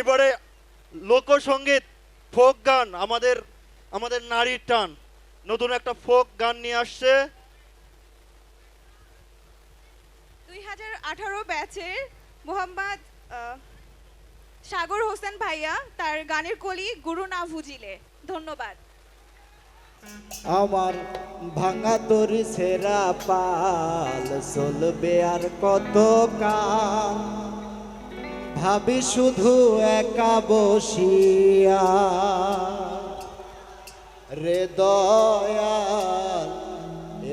এবারে লোকসঙ্গীত ফোক গান আমাদের আমাদের নারীর টান। নতুন একটা ফোক গান নিয়ে আসছে। দুই হাজার আঠারো ব্যাচের মোহাম্মদ সাগর হোসেন ভাইয়া তার গানের কলি গুরু না ভুজিলে। ধন্যবাদ। আমার ভাঙা তরি সেরা পাল চলবে আর কত কাল? ভাবি শুধু একা বসিয়া। রে দয়াল,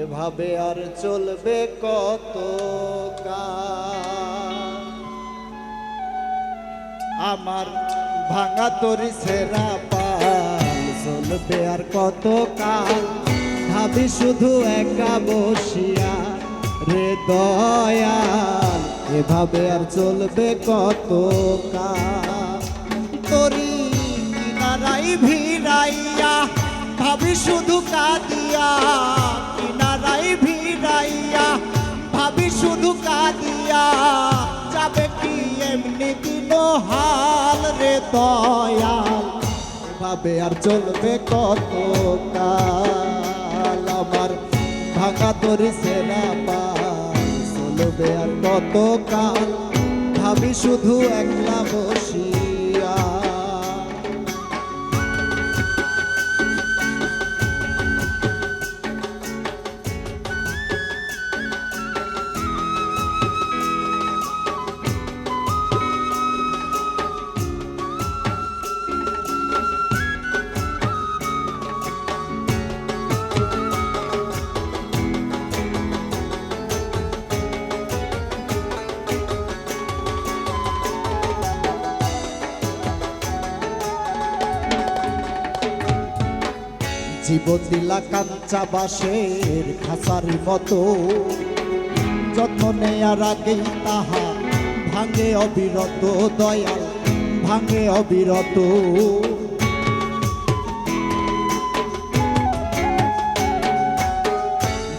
এভাবে আর চলবে কত আমার ভাঙা তরি সেরা পাল, চলবে আর কত কাল? ভাবি শুধু একা বসিয়া, রে দয়াল। এভাবে আর চলবে কত ভিড়াইয়া, ভাবি শুধু কাঁদিয়া। কিনারাই ভিড়াইয়া, ভাবি শুধু যাবে কি এমনি দিন হাল রে দয়াল? এভাবে আর চলবে কত কাল? আমার ভাঙা তরি সেরা আর কত কাল? ভাবি শুধু একলা বসিয়া জীবন দিলা কাঞ্চা বাসের খাসারি মতো। যত্ন নেয়ার আগেই তাহা ভাঙে অবিরত দয়াল, ভাঙে অবিরত।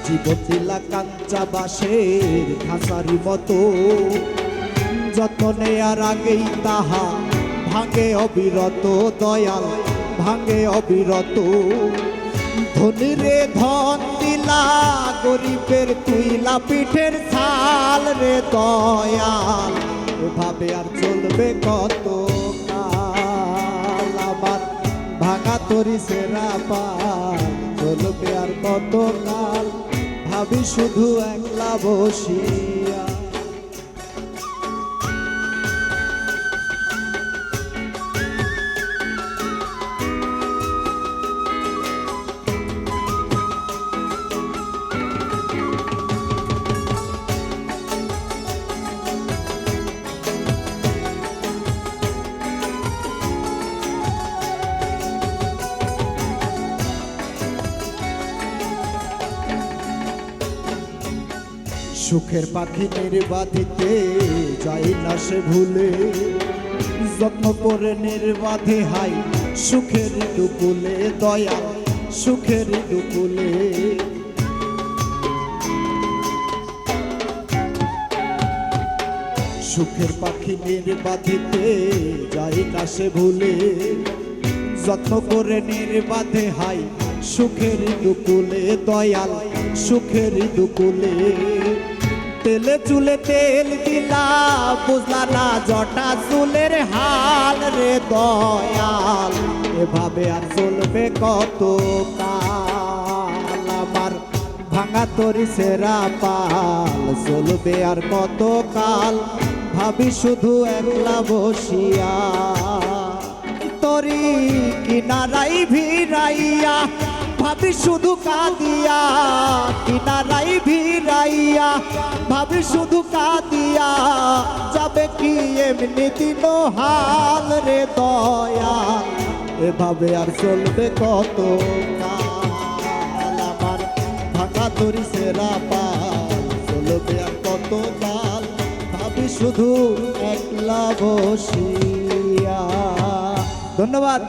জীবন দিলা কাঞ্চা বাসের খাসারি মতো। যত্ন নেয়ার আগেই তাহা ভাঙে অবিরত দয়াল, ভাঙে অবিরত। ধনী রে ধন দিলা, গরিবের তুইলা পিঠের ছাল রে দয়াল। এভাবে আর চলবে কত আমার ভাঙা তরি সেরা পাল, চলবে আর কত কাল? ভাবি শুধু একলা বসিয়া। সুখের পাখি নির্বাধিতে যাই না সে ভুলে। যত্ন করে নির্বাধে হাই, সুখের দুকুলে দয়া, সুখের দুকুলে। সুখের পাখি নির্বাধিতে যাই না সে ভুলে। যত্ন করে নির্বাধে হাই, সুখের দুকুলে দয়াল, সুখের দুকুলে। তেলে চুলে তেল দিলা, বুঝলা না জটা চুলের হাল রে দয়াল। এভাবে আর চলবে কত কাল? আমার ভাঙা তরি সেরা পাল, চলবে আর কত কাল? ভাবি শুধু একলা বসিয়া, তরি কিনারাই ভিড়াইয়া ভাবি শুধু কাঁদিয়া কিনারাই ভিড়াইয়া, ভাবি শুধু কাঁদিয়া, যাবে কি এমনি দিন হাল রে দয়া? এভাবে আর চলবে কত আমার ভাঙা তরি সেরা চলবে আর কত কাল? ভাবি শুধু একলা বসিয়া। ধন্যবাদ।